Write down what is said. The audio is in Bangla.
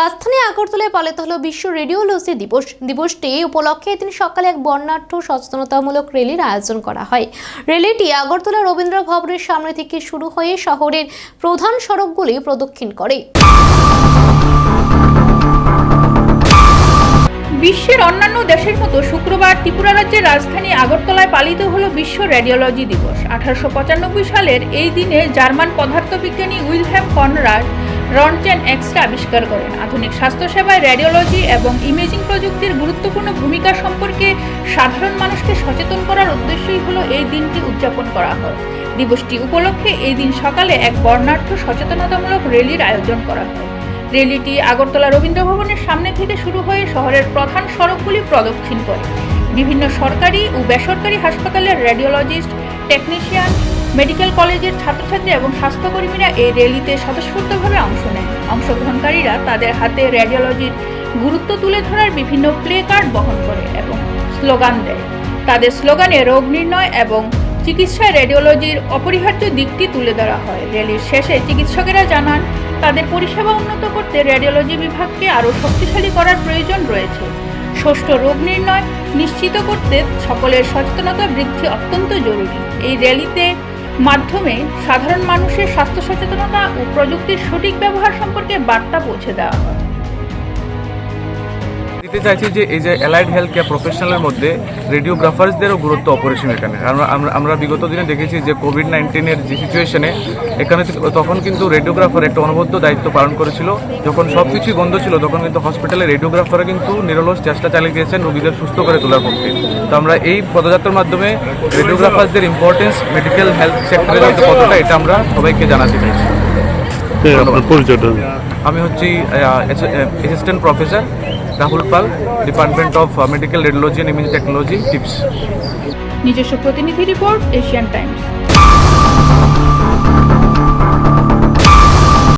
রাজধানী আগরতলায় পালিত হলো বিশ্ব রেডিওলজি দিবস। দিবসটি উপলক্ষে এদিন সকালে এক বর্ণাঢ্য সচেতনতামূলক র্যালির আয়োজন করা হয়। র্যালিটি আগরতলা রবীন্দ্র ভবনের সামনে থেকে শুরু হয়ে শহরের প্রধান সড়কগুলি প্রদক্ষিণ করে। বিশ্বের অন্যান্য দেশের মতো শুক্রবার ত্রিপুরা রাজ্যের রাজধানী আগরতলায় পালিত হলো বিশ্ব রেডিওলজি দিবস। আঠারোশো পঁচানব্বই সালের এই দিনে জার্মান পদার্থবিজ্ঞানী উইলহ্যাম কনরাড রনচেন এক্সটা আবিষ্কার করেন। আধুনিক স্বাস্থ্যসেবায় রেডিওলজি এবং ইমেজিং প্রযুক্তির গুরুত্বপূর্ণ ভূমিকা সম্পর্কে সাধারণ মানুষকে সচেতন করার উদ্দেশ্যই হলো এই দিনটি উদযাপন করা হয়। দিবসটি উপলক্ষে এই দিন সকালে এক বর্ণাঢ্য সচেতনতামূলক র্যালির আয়োজন করা হয়। র্যালিটি আগরতলা রবীন্দ্র ভবনের সামনে থেকে শুরু হয়ে শহরের প্রধান সড়কগুলি প্রদক্ষিণ করে। বিভিন্ন সরকারি ও বেসরকারি হাসপাতালের রেডিওলজিস্ট, টেকনিশিয়ান, মেডিকেল কলেজের ছাত্রছাত্রী এবং স্বাস্থ্যকর্মীরা এই র্যালিতে স্বতঃস্ফূর্তভাবে অংশ অংশগ্রহণকারীরা তাদের হাতে রেডিওলজির গুরুত্ব তুলে ধরার বিভিন্ন প্লে কার্ড বহন করে এবং স্লোগান দেয়। তাদের স্লোগানে রোগ নির্ণয় এবং চিকিৎসায় রেডিওলজির অপরিহার্য দিকটি তুলে ধরা হয়। র্যালির শেষে চিকিৎসকেরা জানান, তাদের পরিষেবা উন্নত করতে রেডিওলজি বিভাগকে আরও শক্তিশালী করার প্রয়োজন রয়েছে। ষষ্ঠ রোগ নির্ণয় নিশ্চিত করতে সকলের সচেতনতা বৃদ্ধি অত্যন্ত জরুরি। এই র্যালিতে মাধ্যমে সাধারণ মানুষের স্বাস্থ্য সচেতনতা ও প্রযুক্তির সঠিক ব্যবহার সম্পর্কে বার্তা পৌঁছে দেওয়া হয়। দিতে চাইছি যে এই যে অ্যালাইড হেলথ কেয়ার প্রফেশনালের মধ্যে রেডিওগ্রাফার্সদেরও গুরুত্ব অপরিসীম এখানে। কারণ আমরা আমরা বিগত দিনে দেখেছি যে কোভিড নাইন্টিনের যে সিচুয়েশনে এখানে তখন কিন্তু রেডিওগ্রাফার একটা অনবদ্য দায়িত্ব পালন করেছিল। যখন সব কিছুই বন্ধ ছিল, তখন কিন্তু হসপিটালে রেডিওগ্রাফাররা কিন্তু নিরলস চেষ্টা চালিয়ে গিয়েছেন রোগীদের সুস্থ করে তোলার পক্ষে। তো আমরা এই পদযাত্রার মাধ্যমে রেডিওগ্রাফারদের ইম্পর্টেন্স মেডিকেল হেলথ সেক্টরের কতটা এটা আমরা সবাইকে জানাতে চাইছি। পরিচয়টা। আমি হচ্ছি assistant professor Rahul Pal department of medical radiology and image technology TIPS নিজস্ব প্রতিনিধি রিপোর্ট এশিয়ান টাইমস